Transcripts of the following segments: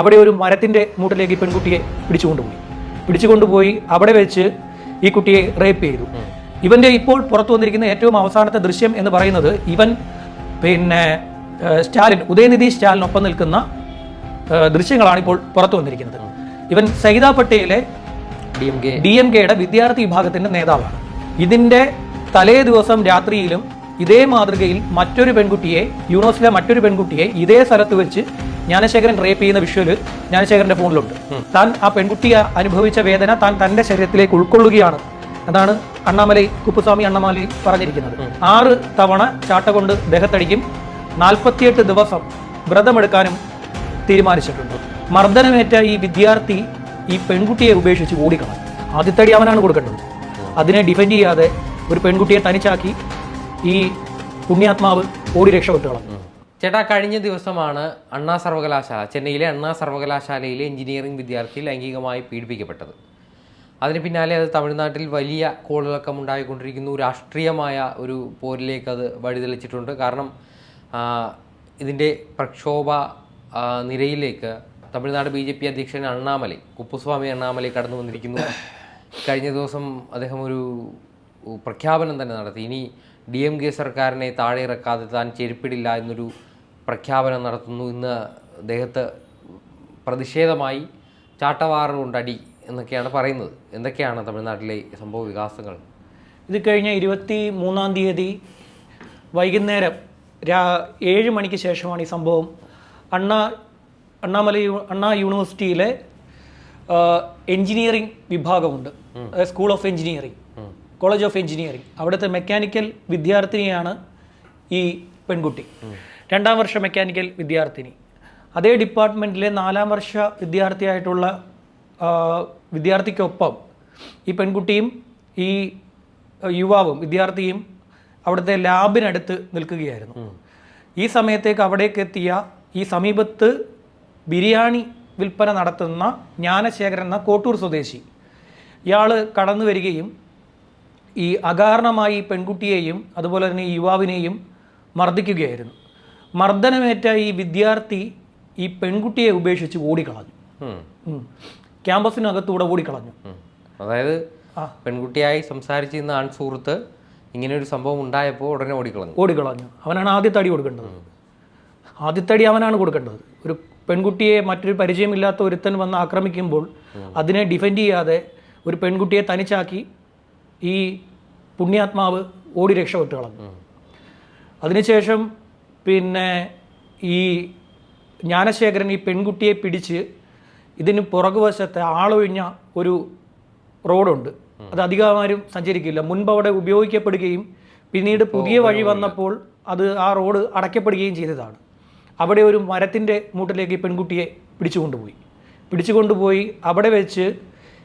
അവിടെ ഒരു മരത്തിന്റെ മൂട്ടിലേക്ക് ഈ പെൺകുട്ടിയെ പിടിച്ചുകൊണ്ടുപോയി. പിടിച്ചുകൊണ്ടുപോയി അവിടെ വെച്ച് ഈ കുട്ടിയെ റേപ്പ് ചെയ്തു. ഇവന്റെ ഇപ്പോൾ പുറത്തു വന്നിരിക്കുന്ന ഏറ്റവും അവസാനത്തെ ദൃശ്യം എന്ന് പറയുന്നത് ഇവൻ പിന്നെ സ്റ്റാലിൻ ഉദയനിധി സ്റ്റാലിനൊപ്പം നിൽക്കുന്ന ദൃശ്യങ്ങളാണ് ഇപ്പോൾ പുറത്തു വന്നിരിക്കുന്നത്. ഇവൻ സഹിത പട്ടേലെ D M K. D M കെയുടെ വിദ്യാർത്ഥി വിഭാഗത്തിന്റെ നേതാവാണ്. ഇതിന്റെ തലേ ദിവസം രാത്രിയിലും ഇതേ മാതൃകയിൽ മറ്റൊരു പെൺകുട്ടിയെ യൂണിവേഴ്സിലെ മറ്റൊരു പെൺകുട്ടിയെ ഇതേ സ്ഥലത്ത് വെച്ച് ജ്ഞാനശേഖരൻ റേപ്പ് ചെയ്യുന്ന വിഷ്വൽ ജ്ഞാനശേഖരന്റെ ഫോണിലുണ്ട് താൻ ആ പെൺകുട്ടി അനുഭവിച്ച വേദന താൻ തന്റെ ശരീരത്തിലേക്ക് ഉൾക്കൊള്ളുകയാണ്. അതാണ് അണ്ണാമലൈ കുപ്പുസ്വാമി അണ്ണാമലൈ പറഞ്ഞിരിക്കുന്നത്. ആറ് തവണ ചാട്ട കൊണ്ട് ദേഹത്തടിക്കും നാൽപ്പത്തിയെട്ട് ദിവസം വ്രതമെടുക്കാനും തീരുമാനിച്ചിട്ടുണ്ട്. മർദ്ദനമേറ്റ ഈ വിദ്യാർത്ഥി ഈ പെൺകുട്ടിയെ ഉപേക്ഷിച്ച് ഓടിക്കണം ആദ്യത്തടി അവനാണ് കൊടുക്കേണ്ടത്. അതിനെ ഡിഫെൻഡ് ചെയ്യാതെ ഒരു പെൺകുട്ടിയെ തനിച്ചാക്കി ഈ പുണ്യാത്മാവ് ഓടി രക്ഷപ്പെട്ടുകളും കളഞ്ഞു ചേട്ടാ കഴിഞ്ഞ ദിവസമാണ് അണ്ണാ സർവകലാശാല ചെന്നൈയിലെ അണ്ണാ സർവകലാശാലയിലെ എഞ്ചിനീയറിംഗ് വിദ്യാർത്ഥി ലൈംഗികമായി പീഡിപ്പിക്കപ്പെട്ടത്. അതിന് പിന്നാലെ അത് തമിഴ്നാട്ടിൽ വലിയ കോളിളക്കം ഉണ്ടായിക്കൊണ്ടിരിക്കുന്നു. രാഷ്ട്രീയമായ ഒരു പോരിലേക്ക് അത് വഴിതെളിച്ചിട്ടുണ്ട്. കാരണം ഇതിന്റെ പ്രക്ഷോഭ നിരയിലേക്ക് തമിഴ്നാട് ബി ജെ പി അധ്യക്ഷൻ അണ്ണാമലൈ കുപ്പുസ്വാമി അണ്ണാമലൈ കടന്നു വന്നിരിക്കുന്നു. കഴിഞ്ഞ ദിവസം അദ്ദേഹം ഒരു പ്രഖ്യാപനം തന്നെ നടത്തി. ഇനി ഡി എം കെ സർക്കാരിനെ താഴെ ഇറക്കാതെ താൻ ചെരുപ്പിടില്ല എന്നൊരു പ്രഖ്യാപനം നടത്തുന്നു. ഇന്ന് അദ്ദേഹത്തെ പ്രതിഷേധമായി ചാട്ടവാറുകൊണ്ടടി എന്നൊക്കെയാണ് പറയുന്നത്. എന്തൊക്കെയാണ് തമിഴ്നാട്ടിലെ സംഭവ വികാസങ്ങൾ? ഇത് കഴിഞ്ഞ ഇരുപത്തി മൂന്നാം തീയതി വൈകുന്നേരം രാ ഏഴ് മണിക്ക് ശേഷമാണ് ഈ സംഭവം. അണ്ണാ അണ്ണാമല അണ്ണാ യൂണിവേഴ്സിറ്റിയിലെ എഞ്ചിനീയറിംഗ് വിഭാഗമുണ്ട്. School of engineering college of engineering അവിടുത്തെ മെക്കാനിക്കൽ വിദ്യാർത്ഥിനിയാണ് ഈ പെൺകുട്ടി. രണ്ടാം വർഷ മെക്കാനിക്കൽ വിദ്യാർത്ഥിനി. അതേ ഡിപ്പാർട്ട്മെന്റിലെ നാലാം വർഷ വിദ്യാർത്ഥിയായിട്ടുള്ള വിദ്യാർത്ഥിക്കൊപ്പം ഈ പെൺകുട്ടിയും ഈ യുവാവും വിദ്യാർത്ഥിയും അവിടുത്തെ ലാബിനടുത്ത് നിൽക്കുകയായിരുന്നു. ഈ സമയത്തേക്ക് അവിടേക്ക് എത്തിയ ഈ സമീപത്ത് ബിരിയാണി വിൽപ്പന നടത്തുന്ന ജ്ഞാനശേഖരൻ എന്ന കോട്ടൂർ സ്വദേശി. ഇയാൾ കടന്നു വരികയും ഈ അകാരണമായി പെൺകുട്ടിയെയും അതുപോലെ തന്നെ ഈ യുവാവിനെയും മർദ്ദിക്കുകയായിരുന്നു. മർദ്ദനമേറ്റ ഈ വിദ്യാർത്ഥി ഈ പെൺകുട്ടിയെ ഉപേക്ഷിച്ച് ഓടിക്കളഞ്ഞു. ക്യാമ്പസിനകത്തൂടെ ഓടിക്കളഞ്ഞു. അതായത് ആ. പെൺകുട്ടിയായി സംസാരിച്ചിരുന്ന ആൺ സുഹൃത്ത് ഇങ്ങനെ ഒരു സംഭവം ഉണ്ടായപ്പോൾ ഉടനെ ഓടിക്കളഞ്ഞു. ഓടിക്കളഞ്ഞു. അവനാണ് ആദ്യത്തെ അടി കൊടുക്കേണ്ടത്. ആദ്യത്തെ അടി അവനാണ് കൊടുക്കേണ്ടത്. ഒരു പെൺകുട്ടിയെ മറ്റൊരു പരിചയമില്ലാത്ത ഒരുത്തൻ വന്ന് ആക്രമിക്കുമ്പോൾ അതിനെ ഡിഫെൻഡ് ചെയ്യാതെ ഒരു പെൺകുട്ടിയെ തനിച്ചാക്കി ഈ പുണ്യാത്മാവ് ഓടി രക്ഷപ്പെട്ട് കളഞ്ഞു. അതിനുശേഷം പിന്നെ ഈ ജ്ഞാനശേഖരൻ ഈ പെൺകുട്ടിയെ പിടിച്ച് ഇതിന് പുറകുവശത്തെ ആളൊഴിഞ്ഞ ഒരു റോഡുണ്ട്. അത് അധികമാരും സഞ്ചരിക്കില്ല. മുൻപ് അവിടെ ഉപയോഗിക്കപ്പെടുകയും പിന്നീട് പുതിയ വഴി വന്നപ്പോൾ അത് ആ റോഡ് അടയ്ക്കപ്പെടുകയും ചെയ്തതാണ്. അവിടെ ഒരു മരത്തിന്റെ മൂട്ടിലേക്ക് ഈ പെൺകുട്ടിയെ പിടിച്ചുകൊണ്ടുപോയി പിടിച്ചുകൊണ്ടുപോയി അവിടെ വെച്ച്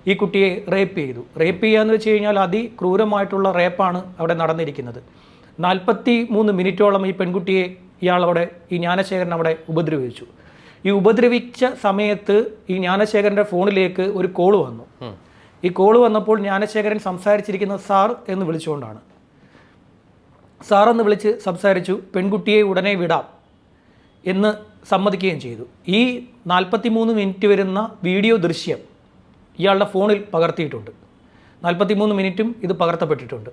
ഈ കുട്ടിയെ റേപ്പ് ചെയ്തു. റേപ്പ് ചെയ്യാന്ന് വെച്ച് കഴിഞ്ഞാൽ അതിക്രൂരമായിട്ടുള്ള റേപ്പാണ് അവിടെ നടന്നിരിക്കുന്നത്. നാൽപ്പത്തി മൂന്ന് മിനിറ്റോളം ഈ പെൺകുട്ടിയെ ഇയാൾ അവിടെ ഈ ജ്ഞാനശേഖരൻ അവിടെ ഉപദ്രവിച്ചു. ഈ ഉപദ്രവിച്ച സമയത്ത് ഈ ജ്ഞാനശേഖരന്റെ ഫോണിലേക്ക് ഒരു കോൾ വന്നു. ഈ കോൾ വന്നപ്പോൾ ജ്ഞാനശേഖരൻ സംസാരിച്ചിരിക്കുന്നത് സാർ എന്ന് വിളിച്ചുകൊണ്ടാണ്. സാർ എന്ന് വിളിച്ച് സംസാരിച്ചു പെൺകുട്ടിയെ ഉടനെ വിടാം എന്ന് സമ്മതിക്കുകയും ചെയ്തു. ഈ നാൽപ്പത്തി മൂന്ന് മിനിറ്റ് വരുന്ന വീഡിയോ ദൃശ്യം ഇയാളുടെ ഫോണിൽ പകർത്തിയിട്ടുണ്ട്. നാൽപ്പത്തി മൂന്ന് മിനിറ്റും ഇത് പകർത്തപ്പെട്ടിട്ടുണ്ട്.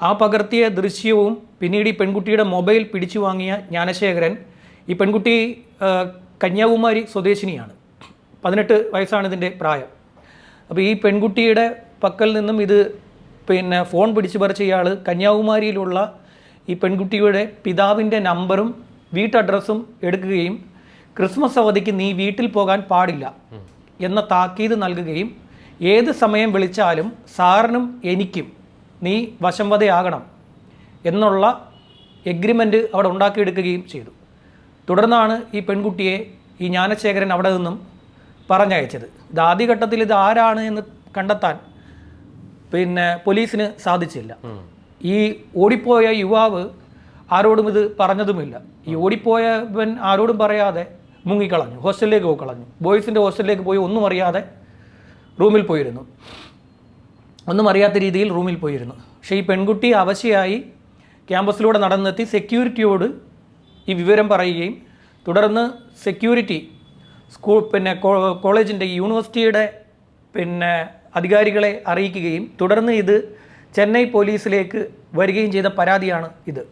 ആ പകർത്തിയ ദൃശ്യവും പിന്നീട് ഈ പെൺകുട്ടിയുടെ മൊബൈൽ പിടിച്ചു വാങ്ങിയ ജ്ഞാനശേഖരൻ ഈ പെൺകുട്ടി കന്യാകുമാരി സ്വദേശിനിയാണ്. പതിനെട്ട് വയസ്സാണ് ഇതിന്റെ പ്രായം. അപ്പോൾ ഈ പെൺകുട്ടിയുടെ പക്കൽ നിന്നും ഇത് പിന്നെ ഫോൺ പിടിച്ചു പറിച്ച ഇയാൾ കന്യാകുമാരിയിലുള്ള ഈ പെൺകുട്ടിയുടെ പിതാവിന്റെ നമ്പറും വീട്ടഡ്രസ്സും എടുക്കുകയും ക്രിസ്മസ് അവധിക്ക് നീ വീട്ടിൽ പോകാൻ പാടില്ല എന്ന താക്കീത് നൽകുകയും ഏത് സമയം വിളിച്ചാലും സാറിനും എനിക്കും നീ വശംവതയാകണം എന്നുള്ള എഗ്രിമെന്റ് അവിടെ ഉണ്ടാക്കിയെടുക്കുകയും ചെയ്തു. തുടർന്നാണ് ഈ പെൺകുട്ടിയെ ഈ ജ്ഞാനശേഖരൻ അവിടെ നിന്നും പറഞ്ഞയച്ചത്. ഇത് ആദ്യഘട്ടത്തിൽ ഇത് ആരാണ് എന്ന് കണ്ടെത്താൻ പിന്നെ പോലീസിന് സാധിച്ചില്ല. ഈ ഓടിപ്പോയ യുവാവ് ആരോടും ഇത് പറഞ്ഞതുമില്ല. ഈ ഓടിപ്പോയവൻ ആരോടും പറയാതെ മുങ്ങിക്കളഞ്ഞു. ഹോസ്റ്റലിലേക്ക് പോയി കളഞ്ഞു. ബോയ്സിന്റെ ഹോസ്റ്റലിലേക്ക് പോയി ഒന്നും അറിയാതെ റൂമിൽ പോയിരുന്നു. ഒന്നും അറിയാത്ത രീതിയിൽ റൂമിൽ പോയിരുന്നു. പക്ഷേ ഈ പെൺകുട്ടി അവശയായി ക്യാമ്പസിലൂടെ നടന്നെത്തി സെക്യൂരിറ്റിയോട് ഈ വിവരം പറയുകയും തുടർന്ന് സെക്യൂരിറ്റി സ്കൂൾ പിന്നെ കോളേജിന്റെ യൂണിവേഴ്സിറ്റിയുടെ പിന്നെ അധികാരികളെ അറിയിക്കുകയും തുടർന്ന് ഇത് ചെന്നൈ പോലീസിലേക്ക് വരികയും ചെയ്ത പരാതിയാണ് ഇത്.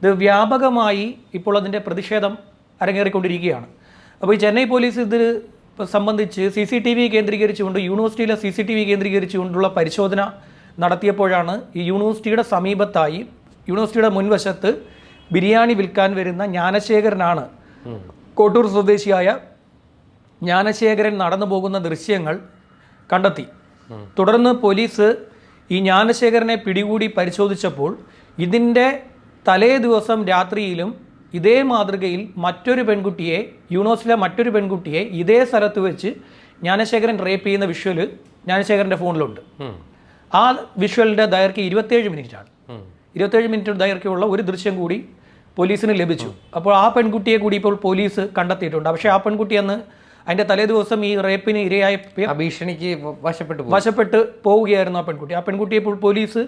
ഇത് വ്യാപകമായി ഇപ്പോൾ അതിന്റെ പ്രതിഷേധം അരങ്ങേറിക്കൊണ്ടിരിക്കുകയാണ്. അപ്പോൾ ഈ ചെന്നൈ പോലീസ് ഇത് സംബന്ധിച്ച് സി സി ടി വി കേന്ദ്രീകരിച്ചുകൊണ്ട് യൂണിവേഴ്സിറ്റിയിലെ സി സി ടി വി കേന്ദ്രീകരിച്ചുകൊണ്ടുള്ള പരിശോധന നടത്തിയപ്പോഴാണ് ഈ യൂണിവേഴ്സിറ്റിയുടെ സമീപത്തായി യൂണിവേഴ്സിറ്റിയുടെ മുൻവശത്ത് ബിരിയാണി വിൽക്കാൻ വരുന്ന ജ്ഞാനശേഖരനാണ്. കോട്ടൂർ സ്വദേശിയായ ജ്ഞാനശേഖരൻ നടന്നു പോകുന്ന ദൃശ്യങ്ങൾ കണ്ടെത്തി. തുടർന്ന് പോലീസ് ഈ ജ്ഞാനശേഖരനെ പിടികൂടി പരിശോധിച്ചപ്പോൾ ഇതിന്റെ തലേ ദിവസം രാത്രിയിലും ഇതേ മാതൃകയിൽ മറ്റൊരു പെൺകുട്ടിയെ യൂണിവേഴ്സിലെ മറ്റൊരു പെൺകുട്ടിയെ ഇതേ സ്ഥലത്ത് വെച്ച് ജ്ഞാനശേഖരൻ റേപ്പ് ചെയ്യുന്ന വിഷ്വൽ ജ്ഞാനശേഖരന്റെ ഫോണിലുണ്ട്. ആ വിഷ്വലിന്റെ ദൈർഘ്യം ഇരുപത്തേഴ് മിനിറ്റാണ്. ഇരുപത്തേഴ് മിനിറ്റ് ദൈർഘ്യമുള്ള ഒരു ദൃശ്യം കൂടി പോലീസിന് ലഭിച്ചു. അപ്പോൾ ആ പെൺകുട്ടിയെ കൂടി ഇപ്പോൾ പോലീസ് കണ്ടെത്തിയിട്ടുണ്ട്. പക്ഷേ ആ പെൺകുട്ടി അന്ന് അതിന്റെ തലേ ദിവസം ഈ റേപ്പിന് ഇരയായ ഭീഷണിക്ക് വശപ്പെട്ട് വശപ്പെട്ടു വശപ്പെട്ട് പോവുകയായിരുന്നു ആ പെൺകുട്ടി. ആ പെൺകുട്ടിയെ ഇപ്പോൾ പോലീസ്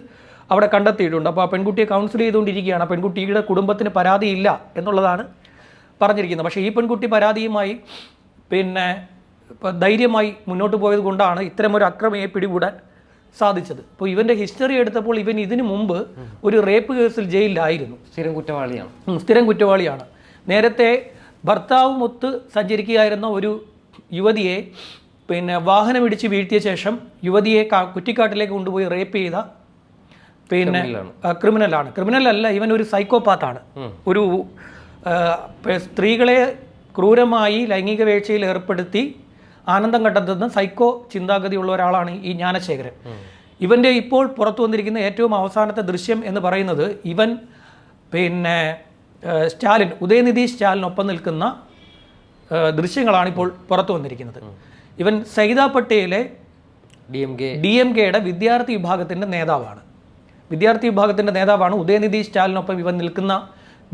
അവിടെ കണ്ടെത്തിയിട്ടുണ്ട്. അപ്പോൾ ആ പെൺകുട്ടിയെ കൗൺസിൽ ചെയ്തുകൊണ്ടിരിക്കുകയാണ്. ആ പെൺകുട്ടിയുടെ കുടുംബത്തിന് പരാതിയില്ല എന്നുള്ളതാണ് പറഞ്ഞിരിക്കുന്നത്. പക്ഷേ ഈ പെൺകുട്ടി പരാതിയുമായി പിന്നെ ധൈര്യമായി മുന്നോട്ട് പോയത് കൊണ്ടാണ് ഇത്തരമൊരു അക്രമിയെ പിടികൂടാൻ സാധിച്ചത്. അപ്പോൾ ഇവന്റെ ഹിസ്റ്ററി എടുത്തപ്പോൾ ഇവൻ ഇതിനു മുമ്പ് ഒരു റേപ്പ് കേസിൽ ജയിലിലായിരുന്നു. സ്ഥിരം കുറ്റവാളിയാണ്. സ്ഥിരം കുറ്റവാളിയാണ്. നേരത്തെ ഭർത്താവുമൊത്ത് സഞ്ചരിക്കുകയായിരുന്ന ഒരു യുവതിയെ പിന്നെ വാഹനം വാഹനമിടിച്ച് വീഴ്ത്തിയ ശേഷം യുവതിയെ കുറ്റിക്കാട്ടിലേക്ക് കൊണ്ടുപോയി റേപ്പ് ചെയ്ത പിന്നെ ക്രിമിനലാണ്. ക്രിമിനൽ അല്ല ഇവൻ ഒരു സൈക്കോപാത്ത് ആണ് ഒരു സ്ത്രീകളെ ക്രൂരമായി ലൈംഗിക വീഴ്ചയിൽ ഏർപ്പെടുത്തി ആനന്ദം കണ്ടെത്തുന്ന സൈക്കോ ചിന്താഗതിയുള്ള ഒരാളാണ് ഈ ജ്ഞാനശേഖരൻ. ഇവന്റെ ഇപ്പോൾ പുറത്തു വന്നിരിക്കുന്ന ഏറ്റവും അവസാനത്തെ ദൃശ്യം എന്ന് പറയുന്നത് ഇവൻ പിന്നെ സ്റ്റാലിൻ ഉദയനിധി സ്റ്റാലിനൊപ്പം നിൽക്കുന്ന ദൃശ്യങ്ങളാണ് ഇപ്പോൾ പുറത്തു വന്നിരിക്കുന്നത്. ഇവൻ Saida പട്ടേലെ D M K. D M കെയുടെ വിദ്യാർത്ഥി വിഭാഗത്തിന്റെ നേതാവാണ്. വിദ്യാർത്ഥി വിഭാഗത്തിന്റെ നേതാവാണ് ഉദയനിധി സ്റ്റാലിനൊപ്പം ഇവൻ നിൽക്കുന്ന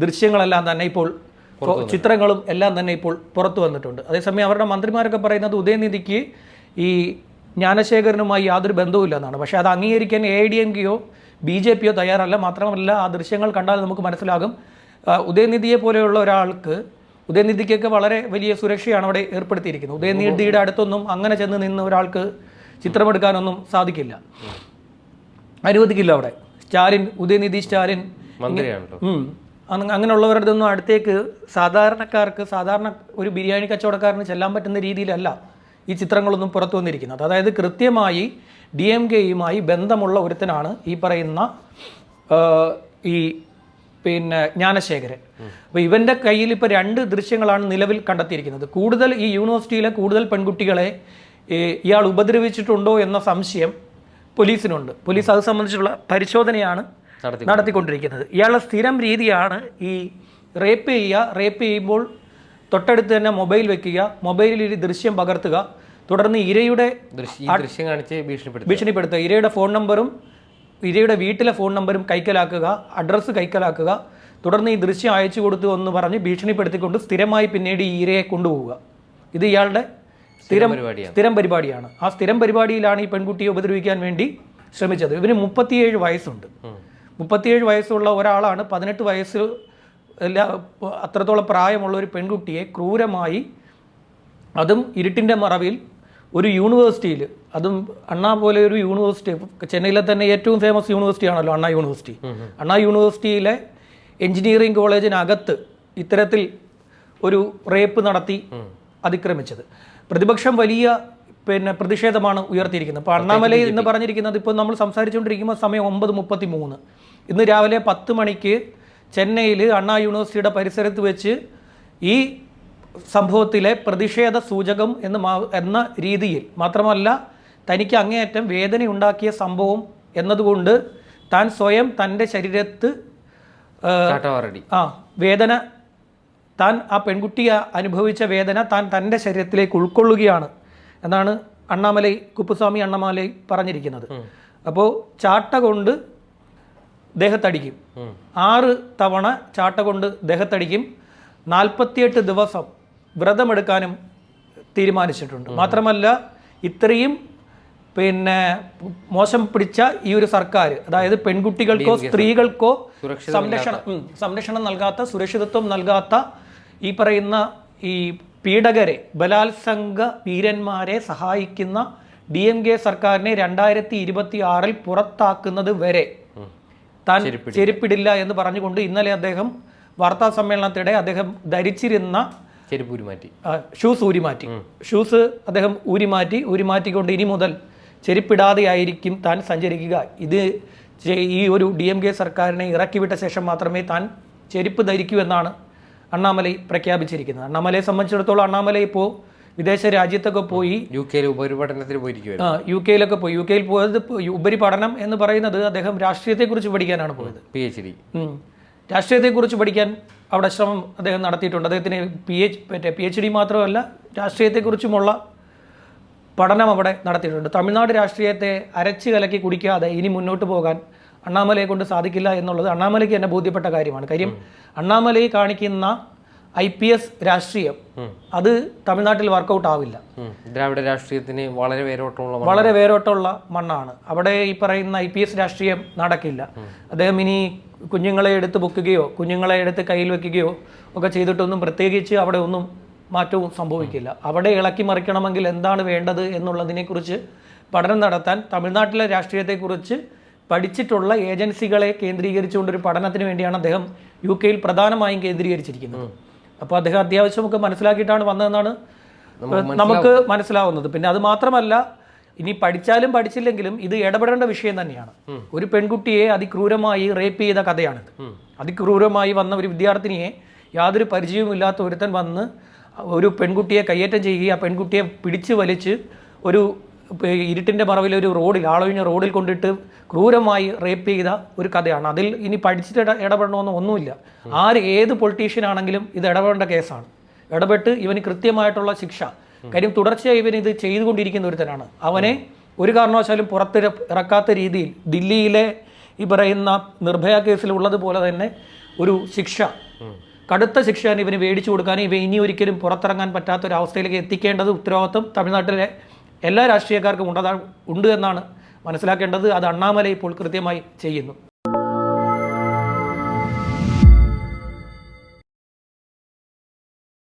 ദൃശ്യങ്ങളെല്ലാം തന്നെ ഇപ്പോൾ ചിത്രങ്ങളും എല്ലാം തന്നെ ഇപ്പോൾ പുറത്തു വന്നിട്ടുണ്ട്. അതേസമയം അവരുടെ മന്ത്രിമാരൊക്കെ പറയുന്നത് ഉദയനിധിക്ക് ഈ ജ്ഞാനശേഖരനുമായി യാതൊരു ബന്ധവുമില്ല എന്നാണ്. പക്ഷേ അത് അംഗീകരിക്കാൻ എ ഡി എം കെയോ ബി ജെ പിയോ തയ്യാറല്ല. മാത്രമല്ല ആ ദൃശ്യങ്ങൾ കണ്ടാൽ നമുക്ക് മനസ്സിലാകും. ഉദയനിധിയെ പോലെയുള്ള ഒരാൾക്ക് ഉദയനിധിക്കൊക്കെ വളരെ വലിയ സുരക്ഷയാണ് അവിടെ ഏർപ്പെടുത്തിയിരിക്കുന്നത്. ഉദയനിധിയുടെ അടുത്തൊന്നും അങ്ങനെ ചെന്ന് നിന്ന് ഒരാൾക്ക് ചിത്രമെടുക്കാനൊന്നും സാധിക്കില്ല. അനുവദിക്കില്ല അവിടെ. സ്റ്റാലിൻ ഉദയനിധി സ്റ്റാലിൻ അങ്ങനെയുള്ളവരുടെ ഒന്നും അടുത്തേക്ക് സാധാരണക്കാർക്ക് സാധാരണ ഒരു ബിരിയാണി കച്ചവടക്കാരന് ചെല്ലാൻ പറ്റുന്ന രീതിയിലല്ല ഈ ചിത്രങ്ങളൊന്നും പുറത്തു വന്നിരിക്കുന്നത്. അതായത് കൃത്യമായി ഡി എം കെയുമായി ബന്ധമുള്ള ഒരുത്തനാണ് ഈ പറയുന്ന ഈ പിന്നെ ജ്ഞാനശേഖരൻ. അപ്പോൾ ഇവന്റെ കയ്യിൽ ഇപ്പോൾ രണ്ട് ദൃശ്യങ്ങളാണ് നിലവിൽ കണ്ടെത്തിയിരിക്കുന്നത്. കൂടുതൽ ഈ യൂണിവേഴ്സിറ്റിയിലെ കൂടുതൽ പെൺകുട്ടികളെ ഇയാൾ ഉപദ്രവിച്ചിട്ടുണ്ടോ എന്ന സംശയം പോലീസിനുണ്ട്. പോലീസ് അത് സംബന്ധിച്ചുള്ള പരിശോധനയാണ് നടത്തിക്കൊണ്ടിരിക്കുന്നത്. ഇയാളെ സ്ഥിരം രീതിയാണ് ഈ റേപ്പ് ചെയ്യുക. റേപ്പ് ചെയ്യുമ്പോൾ തൊട്ടടുത്ത് തന്നെ മൊബൈൽ വെക്കുക. മൊബൈലിൽ ഒരു ദൃശ്യം പകർത്തുക. തുടർന്ന് ഇരയുടെ ദൃശ്യം കാണിച്ച് ഭീഷണിപ്പെടുത്തുക. ഭീഷണിപ്പെടുത്തുക. ഇരയുടെ ഫോൺ നമ്പറും ഇരയുടെ വീട്ടിലെ ഫോൺ നമ്പറും കൈക്കലാക്കുക. അഡ്രസ്സ് കൈക്കലാക്കുക. തുടർന്ന് ഈ ദൃശ്യം അയച്ചു കൊടുത്തു എന്ന് പറഞ്ഞ് ഭീഷണിപ്പെടുത്തിക്കൊണ്ട് സ്ഥിരമായി പിന്നീട് ഈ ഇരയെ കൊണ്ടുപോവുക. ഇത് ഇയാളുടെ സ്ഥിരം സ്ഥിരം പരിപാടിയാണ്. ആ സ്ഥിരം പരിപാടിയിലാണ് ഈ പെൺകുട്ടിയെ ഉപദ്രവിക്കാൻ വേണ്ടി ശ്രമിച്ചത്. ഇവന് മുപ്പത്തിയേഴ് വയസ്സുണ്ട്. മുപ്പത്തിയേഴ് വയസ്സുള്ള ഒരാളാണ് പതിനെട്ട് വയസ്സ് എല്ലാ അത്രത്തോളം പ്രായമുള്ള ഒരു പെൺകുട്ടിയെ ക്രൂരമായി അതും ഇരുട്ടിന്റെ മറവിൽ ഒരു യൂണിവേഴ്സിറ്റിയിൽ അതും അണ്ണാ പോലെ ഒരു യൂണിവേഴ്സിറ്റി ചെന്നൈയിലെ തന്നെ ഏറ്റവും ഫേമസ് യൂണിവേഴ്സിറ്റി ആണല്ലോ അണ്ണാ യൂണിവേഴ്സിറ്റി. അണ്ണാ യൂണിവേഴ്സിറ്റിയിലെ എഞ്ചിനീയറിംഗ് കോളേജിനകത്ത് ഇത്തരത്തിൽ ഒരു റേപ്പ് നടത്തി അതിക്രമിച്ചത്. പ്രതിപക്ഷം വലിയ പിന്നെ പ്രതിഷേധമാണ് ഉയർത്തിയിരിക്കുന്നത്. ഇപ്പോൾ അണ്ണാമലൈ എന്ന് പറഞ്ഞിരിക്കുന്നത് ഇപ്പോൾ നമ്മൾ സംസാരിച്ചുകൊണ്ടിരിക്കുമ്പോൾ സമയം ഒമ്പത് മുപ്പത്തി മൂന്ന് ഇന്ന് രാവിലെ പത്ത് മണിക്ക് ചെന്നൈയിൽ അണ്ണാ യൂണിവേഴ്സിറ്റിയുടെ പരിസരത്ത് വെച്ച് ഈ സംഭവത്തിലെ പ്രതിഷേധ സൂചകം എന്ന് മാ- എന്ന രീതിയിൽ മാത്രമല്ല തനിക്ക് അങ്ങേയറ്റം വേദനയുണ്ടാക്കിയ സംഭവം എന്നതുകൊണ്ട് താൻ സ്വയം തന്റെ ശരീരത്ത് ആ വേദന താൻ ആ പെൺകുട്ടി അനുഭവിച്ച വേദന താൻ തന്റെ ശരീരത്തിലേക്ക് ഉൾക്കൊള്ളുകയാണ് എന്നാണ് അണ്ണാമലൈ കുപ്പുസ്വാമി അണ്ണാമലൈ പറഞ്ഞിരിക്കുന്നത്. അപ്പോൾ ചാട്ട കൊണ്ട് ദേഹത്തടിക്കും. ആറ് തവണ ചാട്ട കൊണ്ട് ദേഹത്തടിക്കും. നാൽപ്പത്തിയെട്ട് ദിവസം വ്രതമെടുക്കാനും തീരുമാനിച്ചിട്ടുണ്ട്. മാത്രമല്ല ഇത്രയും പിന്നെ മോശം പിടിച്ച ഈ ഒരു സർക്കാർ അതായത് പെൺകുട്ടികൾക്കോ സ്ത്രീകൾക്കോ സംരക്ഷണം സംരക്ഷണം നൽകാത്ത സുരക്ഷിതത്വം നൽകാത്ത ഈ പറയുന്ന ഈ പീഡകരെ ബലാത്സംഗ വീരന്മാരെ സഹായിക്കുന്ന ഡി എം കെ സർക്കാരിനെ രണ്ടായിരത്തി ഇരുപത്തി ആറിൽ പുറത്താക്കുന്നത് വരെ താൻ ചെരുപ്പിടില്ല. എന്ന് പറഞ്ഞുകൊണ്ട് ഇന്നലെ അദ്ദേഹം വാർത്താ സമ്മേളനത്തിടെ അദ്ദേഹം ധരിച്ചിരുന്ന ആ, ഷൂസ് ഊരിമാറ്റി. ഷൂസ് അദ്ദേഹം ഊരിമാറ്റി ഊരിമാറ്റിക്കൊണ്ട് ഇനി മുതൽ ചെരുപ്പിടാതെ ആയിരിക്കും താൻ സഞ്ചരിക്കുക. ഇത് ഈ ഒരു ഡി എം കെ സർക്കാരിനെ ഇറക്കിവിട്ട ശേഷം മാത്രമേ താൻ ചെരുപ്പ് ധരിക്കൂ എന്നാണ് അണ്ണാമലൈ പ്രഖ്യാപിച്ചിരിക്കുന്നത്. അണ്ണാമലയെ സംബന്ധിച്ചിടത്തോളം അണ്ണാമലൈ ഇപ്പോൾ വിദേശ രാജ്യത്തൊക്കെ പോയി യു കെയിൽ ഉപരിപഠനത്തിന് പോയിരിക്കും ആ, യു കെയിലൊക്കെ പോയി യു കെയിൽ പോയത് ഉപരിപഠനം എന്ന് പറയുന്നത് അദ്ദേഹം രാഷ്ട്രീയത്തെക്കുറിച്ച് പഠിക്കാനാണ് പോയത്. P H D. രാഷ്ട്രീയത്തെക്കുറിച്ച് പഠിക്കാൻ അവിടെ ശ്രമം അദ്ദേഹം നടത്തിയിട്ടുണ്ട്. അദ്ദേഹത്തിന് പി എച്ച് മറ്റേ പി എച്ച് ഡി മാത്രമല്ല രാഷ്ട്രീയത്തെക്കുറിച്ചുമുള്ള പഠനം അവിടെ നടത്തിയിട്ടുണ്ട്. തമിഴ്നാട് രാഷ്ട്രീയത്തെ അരച്ച് കലക്കി കുടിക്കാതെ ഇനി മുന്നോട്ട് പോകാൻ അണ്ണാമലയെ കൊണ്ട് സാധിക്കില്ല എന്നുള്ളത് അണ്ണാമലയ്ക്ക് തന്നെ ബോധ്യപ്പെട്ട കാര്യമാണ്. കാര്യം അണ്ണാമലയെ കാണിക്കുന്ന ഐ പി എസ് രാഷ്ട്രീയം അത് തമിഴ്നാട്ടിൽ വർക്കൗട്ട് ആവില്ല. ദ്രാവിഡ രാഷ്ട്രീയത്തിന് വളരെ വേരോട്ടമുള്ള. വളരെ വേരോട്ടമുള്ള മണ്ണാണ്. അവിടെ ഈ പറയുന്ന ഐ പി എസ് രാഷ്ട്രീയം നടക്കില്ല. അദ്ദേഹം ഇനി കുഞ്ഞുങ്ങളെ എടുത്ത് പൊക്കുകയോ കുഞ്ഞുങ്ങളെ എടുത്ത് കയ്യിൽ വെക്കുകയോ ഒക്കെ ചെയ്തിട്ടൊന്നും പ്രത്യേകിച്ച് അവിടെ ഒന്നും മാറ്റവും സംഭവിക്കില്ല. അവിടെ ഇളക്കി മറിക്കണമെങ്കിൽ എന്താണ് വേണ്ടത് എന്നുള്ളതിനെക്കുറിച്ച് പഠനം നടത്താൻ തമിഴ്നാട്ടിലെ രാഷ്ട്രീയത്തെക്കുറിച്ച് പഠിച്ചിട്ടുള്ള ഏജൻസികളെ കേന്ദ്രീകരിച്ചുകൊണ്ടൊരു പഠനത്തിന് വേണ്ടിയാണ് അദ്ദേഹം യു കെയിൽ പ്രധാനമായും കേന്ദ്രീകരിച്ചിരിക്കുന്നത്. അപ്പോൾ അദ്ദേഹം അത്യാവശ്യമൊക്കെ മനസ്സിലാക്കിയിട്ടാണ് വന്നതെന്നാണ് നമുക്ക് മനസ്സിലാവുന്നത്. പിന്നെ അത് മാത്രമല്ല ഇനി പഠിച്ചാലും പഠിച്ചില്ലെങ്കിലും ഇത് ഇടപെടേണ്ട വിഷയം തന്നെയാണ്. ഒരു പെൺകുട്ടിയെ അതിക്രൂരമായി റേപ്പ് ചെയ്ത കഥയാണിത്. അതിക്രൂരമായി വന്ന ഒരു വിദ്യാർത്ഥിനിയെ യാതൊരു പരിചയവുമില്ലാത്ത ഒരുത്തൻ വന്ന് ഒരു പെൺകുട്ടിയെ കയ്യേറ്റം ചെയ്യുകയും ആ പെൺകുട്ടിയെ പിടിച്ച് വലിച്ച് ഒരു ഇപ്പൊ ഇരുട്ടിന്റെ മറവിൽ ഒരു റോഡിൽ ആളൊഴിഞ്ഞ റോഡിൽ കൊണ്ടിട്ട് ക്രൂരമായി റേപ്പ് ചെയ്ത ഒരു കഥയാണ്. അതിൽ ഇനി പഠിച്ചിട്ട് ഇടപെടണമെന്ന് ഒന്നുമില്ല. ആര് ഏത് പൊളിറ്റീഷ്യൻ ആണെങ്കിലും ഇത് ഇടപെടേണ്ട കേസാണ്. ഇടപെട്ട് ഇവന് കൃത്യമായിട്ടുള്ള ശിക്ഷ. കാര്യം തുടർച്ചയായി ഇവൻ ഇത് ചെയ്തുകൊണ്ടിരിക്കുന്ന ഒരുത്തനാണ്. അവനെ ഒരു കാരണവശാലും പുറത്ത് ഇറക്കാത്ത രീതിയിൽ ദില്ലിയിലെ ഈ പറയുന്ന നിർഭയ കേസിൽ ഉള്ളതുപോലെ തന്നെ ഒരു ശിക്ഷ. കടുത്ത ശിക്ഷയാണ് ഇവന് മേടിച്ചു കൊടുക്കാനും ഇവ ഇനി ഒരിക്കലും പുറത്തിറങ്ങാൻ പറ്റാത്ത ഒരു അവസ്ഥയിലേക്ക് എത്തിക്കേണ്ടത് ഉത്തരവാദിത്വം തമിഴ്നാട്ടിലെ എല്ലാ രാഷ്ട്രീയക്കാർക്കും ഉണ്ടതാ ഉണ്ട് എന്നാണ് മനസ്സിലാക്കേണ്ടത്. അത് അണ്ണാമല ഇപ്പോൾ കൃത്യമായി ചെയ്യുന്നു.